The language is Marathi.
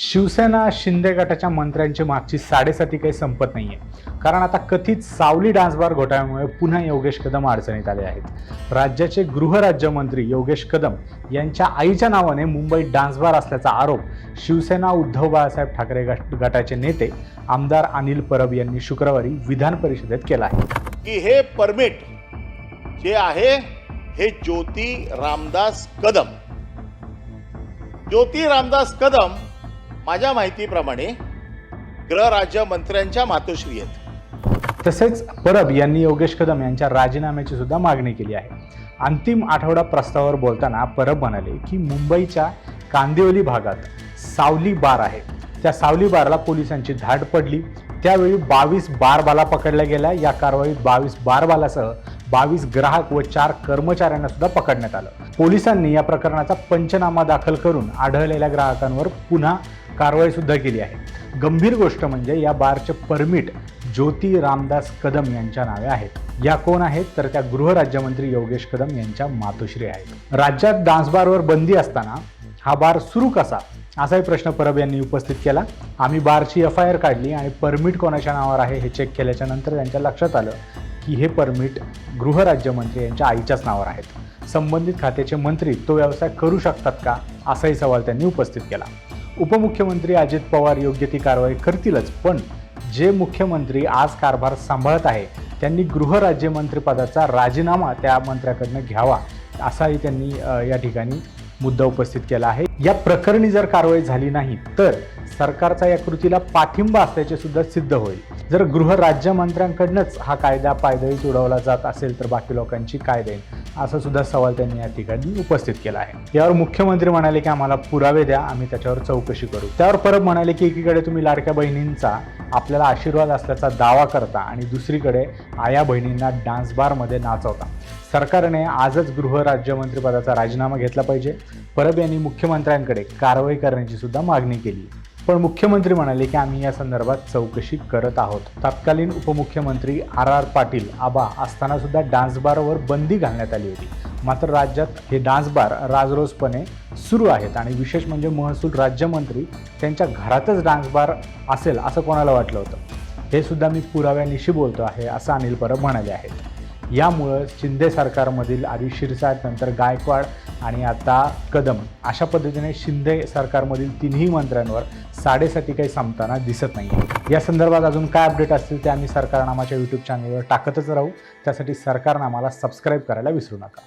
शिवसेना शिंदे गटाच्या मंत्र्यांची मागची साडेसाती काही संपत नाहीये. कारण आता कथित सावली डान्स बार घोटाळ्यामुळे पुन्हा योगेश कदम अडचणीत आले आहेत. राज्याचे गृहराज्यमंत्री योगेश कदम यांच्या आईच्या नावाने मुंबईत डान्स बार असल्याचा आरोप शिवसेना उद्धव बाळासाहेब ठाकरे गटाचे नेते आमदार अनिल परब यांनी शुक्रवारी विधान परिषदेत केला आहे. की हे परमिट जे आहे हे ज्योती रामदास कदम. ज्योती रामदास कदम माझ्या माहितीप्रमाणे गृहराज्यमंत्र्यांच्या मातोश्री आहेत. तसेच परब यांनी योगेश कदम यांच्या राजीनाम्याची सुद्धा मागणी केली आहे. अंतिम आठवडा प्रस्तावावर बोलताना परब म्हणाले की मुंबईच्या कांदिवली भागात सावली बार आहे. त्या सावली बारला पोलिसांची धाड पडली. त्यावेळी बावीस बारबाला पकडल्या गेल्या. या कारवाईत बावीस बारबालासह बावीस ग्राहक व चार कर्मचाऱ्यांना सुद्धा पकडण्यात आलं. पोलिसांनी या प्रकरणाचा पंचनामा दाखल करून आढळलेल्या ग्राहकांवर पुन्हा कारवाई सुद्धा केली आहे. गंभीर गोष्ट म्हणजे या बारचे परमिट ज्योती रामदास कदम यांच्या नावे आहेत. या कोण आहेत? तर त्या गृहराज्यमंत्री योगेश कदम यांच्या मातोश्री आहेत. राज्यात डान्सबारवर बंदी असताना हा बार सुरू कसा? असाही प्रश्न परब यांनी उपस्थित केला. आम्ही बारची एफ आय आर काढली आणि परमिट कोणाच्या नावावर आहे हे चेक केल्याच्यानंतर त्यांच्या लक्षात आलं. की हे परमिट गृहराज्यमंत्री यांच्या आईच्याच नावावर आहेत. संबंधित खात्याचे मंत्री तो व्यवसाय करू शकतात का? असाही सवाल त्यांनी उपस्थित केला. उपमुख्यमंत्री अजित पवार योग्य ती कारवाई करतीलच पण जे मुख्यमंत्री आज कारभार सांभाळत आहे त्यांनी गृहराज्यमंत्रीपदाचा राजीनामा त्या मंत्र्याकडनं घ्यावा असाही त्यांनी या ठिकाणी मुद्दा उपस्थित केला आहे. या प्रकरणी जर कारवाई झाली नाही तर सरकारचा या कृतीला पाठिंबा असल्याचे सुद्धा सिद्ध होईल. जर गृह राज्यमंत्र्यांकडनंच हा कायदा पायदळी उडवला जात असेल तर बाकी लोकांची काय देईल असा सुद्धा सवाल त्यांनी या ठिकाणी उपस्थित केला आहे. यावर मुख्यमंत्री म्हणाले की आम्हाला पुरावे द्या आम्ही त्याच्यावर चौकशी करू. त्यावर परब म्हणाले की एकीकडे तुम्ही लाडक्या बहिणींचा आपल्याला आशीर्वाद असल्याचा दावा करता आणि दुसरीकडे आया बहिणींना डान्स बारमध्ये नाचवता. सरकारने आजच गृहराज्यमंत्रीपदाचा राजीनामा घेतला पाहिजे. परब यांनी मुख्यमंत्र्यांकडे कारवाई करण्याची सुद्धा मागणी केली. पण मुख्यमंत्री म्हणाले की आम्ही या संदर्भात चौकशी करत आहोत. तत्कालीन उपमुख्यमंत्री आर आर पाटील आबा असताना सुद्धा डान्स बारवर बंदी घालण्यात आली होती. मात्र राज्यात हे डान्स बार राजरोजपणे सुरू आहेत आणि विशेष म्हणजे महसूल राज्यमंत्री त्यांच्या घरातच डान्स बार असेल असं कोणाला वाटलं होतं? हे सुद्धा मी पुराव्यानिशी बोलतो आहे असं अनिल परब म्हणाले आहेत. यामुळं शिंदे सरकारमधील आधी शिरसाट नंतर गायकवाड आणि आता कदम. अशा पद्धतीने शिंदे सरकारमधील तिन्ही मंत्र्यांवर साडेसाती काही संपताना दिसत नाही या संदर्भात अजून काय अपडेट असतील ते आम्ही सरकारनामाच्या यूट्यूब चॅनलवर टाकतच राहू. त्यासाठी सरकारनामाला सबस्क्राईब करायला विसरू नका.